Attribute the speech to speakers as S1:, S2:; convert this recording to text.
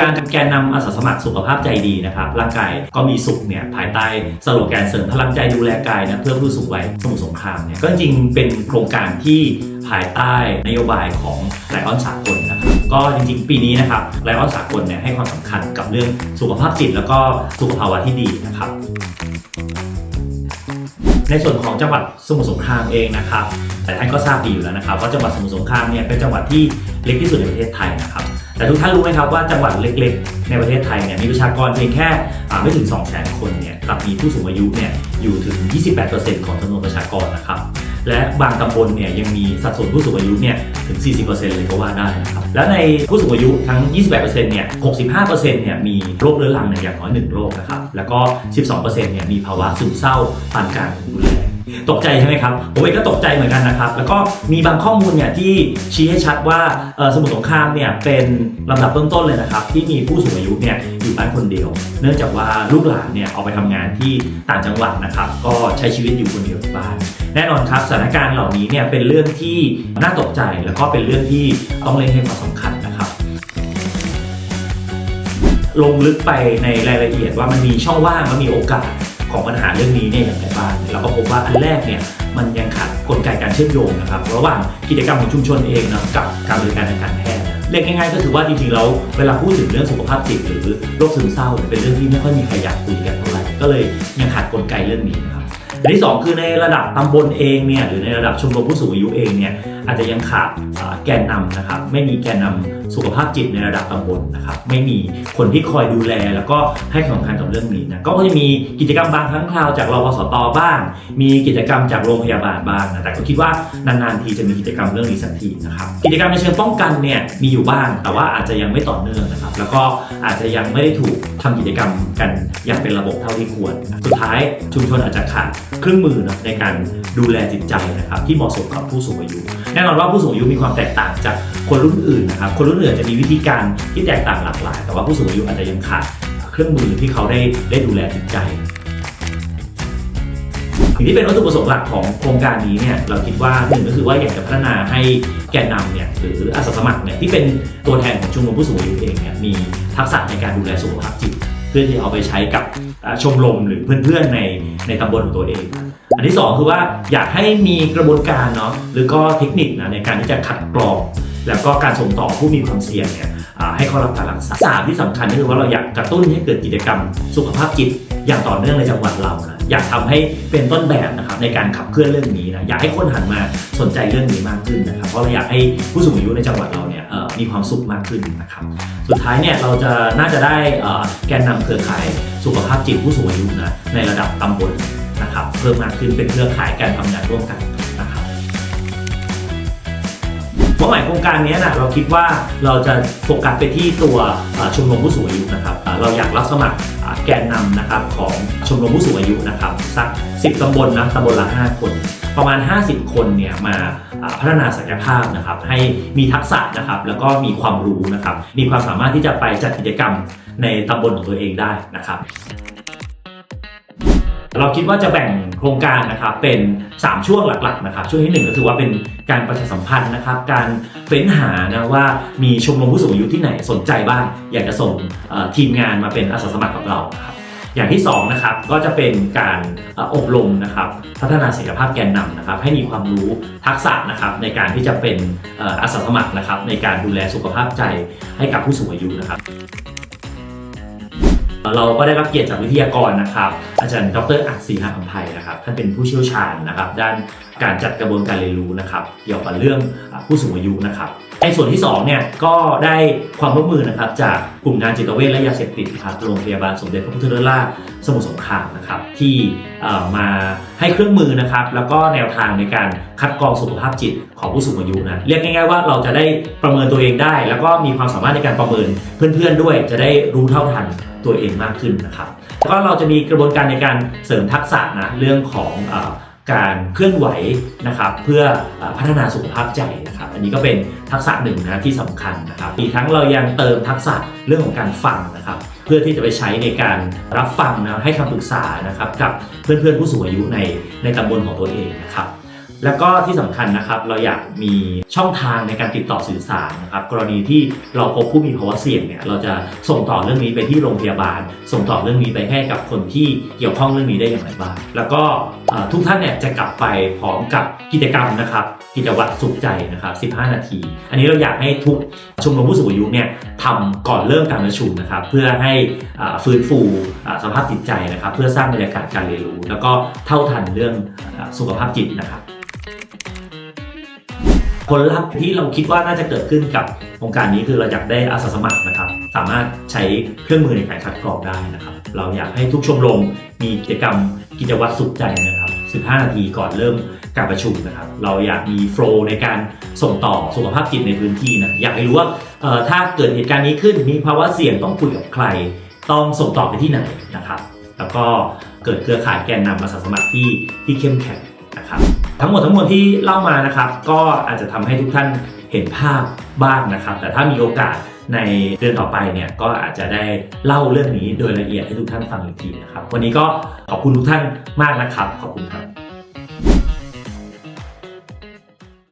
S1: การแกนนำอาสาสมัครสุขภาพใจดีนะครับร่างกายก็มีสุขเนี่ยภายใต้สโลแกนเสริมพลังใจดูแลกายนะเพื่อผู้สูงวัยสมุทรสงครามเนี่ยก็จริงเป็นโครงการที่ภายใต้นโยบายของไลออนสากลนะครับก็จริงๆ ปีนี้นะครับไลออนสากลเนี่ยให้ความสำคัญกับเรื่องสุขภาพจิตแล้วก็สุขภาวะที่ดีนะครับ ในส่วนของจังหวัดสมุทรสงครามเองนะครับแต่ท่านก็ทราบดีอยู่แล้วนะครับว่าจังหวัดสมุทรสงครามเนี่ยเป็นจังหวัดที่เล็กที่สุดในประเทศไทยนะครับแต่ทุกท่านรู้ไหมครับว่าจังหวัดเล็กๆ ในประเทศไทยเนี่ยมีประชากรเพียงแค่ไม่ถึง 2 0 0 0 0 0 คนเนี่ยกลับมีผู้สูงอายุเนี่ยอยู่ถึง 28%ของจำนวนประชากรนะครับ และบางตำบลเนี่ยยังมีสัดส่วนผู้สูงอายุเนี่ยถึง 40%เลยก็ว่าได้นะครับ แล้วในผู้สูงอายุทั้ง 28%เนี่ย 65%เนี่ยมีโรคเรื้อรังเนี่ยอย่างน้อย 1 โรคนะครับ แล้วก็ 12%เนี่ยมีภาวะซึมเศร้าปานกลางถึงรุนแรง ตกใจใช่ไหมครับผมเองก็ตกใจเหมือนกันนะครับ แล้วก็มีบางข้อมูลเนี่ยที่ชี้ให้ชัดว่าสมุทรสงครามเนี่ยเป็นลำดับต้นๆเลยนะครับ ที่มีผู้สูงอายุเนี่ยอยู่บ้านคนเดียว เนื่องจากว่าลูกหลานเนี่ยออกไปทำงานที่ต่างจังหวัดนะครับ ก็ใช้ชีวิตอยู่คนเดียวที่บ้าน แน่นอนครับสถานการณ์เหล่านี้เนี่ยเป็นเรื่องที่น่าตกใจแล้วก็เป็นเรื่องที่ต้องเล็งให้ความสำคัญนะครับลงลึกไปในรายละเอียดว่ามันมีช่องว่างและมีโอกาสของปัญหาเรื่องนี้เนี่ยอย่างไรบ้าง ว่าอันแรกเนี่ยมันยังขาดกลไกการเชื่อมโยงนะครับระหว่างกิจกรรมของชุมชนเองนะกับการบริการทางการแพทย์เรียกง่ายๆก็คือว่าจริงๆแล้วเวลาพูดถึงเรื่องสุขภาพจิตหรือโรคซึมเศร้าเป็นเรื่องที่ไม่ค่อยมีใครอยากคุยกันเท่าไหร่ก็เลยยังขาดกลไกเรื่องนี้นะครับอันที่สองคือในระดับตำบลเองเนี่ยหรือในระดับชมรมผู้สูงอายุเองเนี่ย อาจจะยังขาดแกนนำนะครับ ไม่มีแกนนำสุขภาพจิตในระดับตำบลนะครับ ไม่มีคนที่คอยดูแลแล้วก็ให้ความสำคัญกับเรื่องนี้นะ ก็จะมีกิจกรรมบางครั้งคราวจากรพสตบ้าง มีกิจกรรมจากโรงพยาบาลบ้างนะแต่ก็คิดว่านานๆทีจะมีกิจกรรมเรื่องนี้สักทีนะครับ กิจกรรมในเชิงป้องกันเนี่ยมีอยู่บ้าง แต่ว่าอาจจะยังไม่ต่อเนื่องนะครับ แล้วก็อาจจะยังไม่ได้ถูกทำกิจกรรมกันอย่างเป็นระบบเท่าที่ควร สุดท้ายชุมชนอาจจะขาดเครื่องมือนะในการดูแลจิตใจนะครับที่เหมาะสมกับผู้สูงอายุแน่น่นอนว่าผู้สูงอายุมีความแตกต่างจากคนรุ่นอื่นนะครับคนรุ่นอื่นจะมีวิธีการที่แตกต่างหลากหลาย แต่ว่าผู้สูงอายุอาจจะยังขาดเครื่องมือที่เขาได้ได้ดูแลจิตใจสิ่งที่เป็นวัตถุประสงค์หลักของโครงการนี้เนี่ยเราคิดว่าหนึ่งก็คือว่าอยากจะพัฒนาให้แกนนำเนี่ยหรืออาสาสมัครเนี่ยที่เป็นตัวแทนของชุมรมผู้สูงอายุเองเนี่ยมีทักษะในการดูแลสุขภาพจิต เพื่อที่เอาไปใช้กับชมรมหรือเพื่อนๆในในตำบลของตัวเอง อันที่สองคือว่าอยากให้มีกระบวนการเนาะหรือก็เทคนิคนะในการที่จะคัดกรอง แล้วก็การส่งต่อผู้มีความเสี่ยงเนี่ยให้เขารับการรักษาสามที่สำคัญก็คือว่าเราอยากกระตุ้นให้เกิดกิจกรรม สุขภาพจิตอย่างต่อเนื่องในจังหวัดเรานะอยากทำให้เป็นต้นแบบนะครับในการขับเคลื่อนเรื่องนี้นะอยากให้คนหันมาสนใจเรื่องนี้มากขึ้นนะครับเพราะเราอยากให้ผู้สูงอายุในจังหวัดเราเนี่ยมีความสุขมากขึ้นนะครับสุดท้ายเนี่ยเราจะน่าจะได้แกนนำเครือข่ายสุขภาพจิตผู้สูงอายุนะในระดับตำบลน เพิ่มมากขึ้นเป็นเครือข่ายการทำงานร่วมกันนะครับเป้าหมายโครงการนี้นะเราคิดว่าเราจะโฟกัสไปที่ตัวชมรมผู้สูงอายุนะครับเราอยากรับสมัครแกนนำนะครับของชมรมผู้สูงอายุนะครับสัก 10ตำบลนะตำบลละ 5 คน ประมาณ 50 คนเนี่ยมาพัฒนาศักยภาพนะครับให้มีทักษะนะครับแล้วก็มีความรู้นะครับมีความสามารถที่จะไปจัดกิจกรรมในตำบลของตัวเองได้นะครับ เราคิดว่าจะแบ่งโครงการนะครับเป็น 3 ช่วงหลักๆนะครับช่วงที่ 1 ก็คือว่าเป็นการประชาสัมพันธ์นะครับ การเฟ้นหานะว่ามีชมรมผู้สูงอายุที่ไหนสนใจบ้าง อยากจะส่งทีมงานมาเป็นอาสาสมัครกับเราครับอย่างที่2นะครับก็จะเป็นการอบรมนะครับพัฒนาศักยภาพแกนนำนะครับ ให้มีความรู้ทักษะนะครับในการที่จะเป็นอาสาสมัครนะครับ ในการดูแลสุขภาพใจให้กับผู้สูงอายุนะครับ เราก็ได้รับเกียรติจากวิทยากรนะครับ อาจารย์ดรอักษีหาคำไพนะครับท่านเป็นผู้เชี่ยวชาญนะครับ ด้านการจัดกระบวนการเรียนรู้นะครับ เกี่ยวกับเรื่องผู้สูงอายุนะครับ ในส่วนที่2เนี่ยก็ได้ความร่วมมือนะครับจากกลุ่มงานจิตเวชและยาเสพติดครับโรงพยาบาลสมเด็จพระพุทธเลิศล่าสมุทรสงครามนะครับที่เอ่อมาให้เครื่องมือนะครับแล้วก็แนวทางในการคัดกรองสุขภาพจิตของผู้สูงอายุนะเรียกง่ายๆว่าเราจะได้ประเมินตัวเองได้ แล้วก็มีความสามารถในการประเมินเพื่อนๆด้วย จะได้รู้เท่าทันตัวเองมากขึ้นนะครับแล้วก็เราจะมีกระบวนการในการเสริมทักษะนะเรื่องของอ การเคลื่อนไหวนะครับเพื่อพัฒนาสุขภาพใจนะครับอันนี้ก็เป็นทักษะหนึ่งนะที่สำคัญนะครับอีกทั้งเรายังเติมทักษะเรื่องของการฟังนะครับเพื่อที่จะไปใช้ในการรับฟังนะให้คำปรึกษานะครับกับเพื่อนๆผู้สูงอายุในในตำบลของตัวเองนะครับ แล้วก็ที่สำคัญนะครับเราอยากมีช่องทางในการติดต่อสื่อสารนะครับกรณีที่เราพบผู้มีภาวะเสี่ยงเนี่ยเราจะส่งต่อเรื่องนี้ไปที่โรงพยาบาล ส่งต่อเรื่องนี้ไปให้กับคนที่เกี่ยวข้องเรื่องนี้ได้อย่างไรบ้างแล้วก็ทุกท่านเนี่ยจะกลับไปพร้อมกับกิจกรรมนะครับกิจวัตรสุขใจนะครับ 15 นาที อันนี้เราอยากให้ทุกชมรมผู้สูงอายุเนี่ยทำก่อนเริ่มการประชุมนะครับ เพื่อให้ฟื้นฟูสภาพจิตใจนะครับ เพื่อสร้างบรรยากาศการเรียนรู้ แล้วก็เท่าทันเรื่องสุขภาพจิตนะครับ ผลลัพธ์ที่เราคิดว่าน่าจะเกิดขึ้นกับโครงการนี้คือเราอยากได้อาสาสมัครนะครับ สามารถใช้เครื่องมือในการคัดกรองได้นะครับ เราอยากให้ทุกชมรมมีกิจกรรมกิจวัตรสุขใจนะครับ 15 นาทีก่อนเริ่มการประชุมนะครับ เราอยากมีโฟล์ในการส่งต่อสุขภาพจิตในพื้นที่นะอยากให้รู้ว่าถ้าเกิดเหตุการณ์นี้ขึ้นมีภาวะเสี่ยงต้องคุยกับใคร ต้องส่งต่อไปที่ไหนนะครับ แล้วก็เกิดเครือข่ายแกนนำอาสาสมัครที่ที่เข้มแข็งนะครับ ทั้งหมดทั้งมวลที่เล่ามานะครับ ก็อาจจะทำให้ทุกท่านเห็นภาพบ้างนะครับ แต่ถ้ามีโอกาสในเดือนต่อไปเนี่ยก็อาจจะได้เล่าเรื่องนี้โดยละเอียดให้ทุกท่านฟังอีกทีนะครับ วันนี้ก็ขอบคุณทุกท่านมากนะครับ ขอบคุณครับ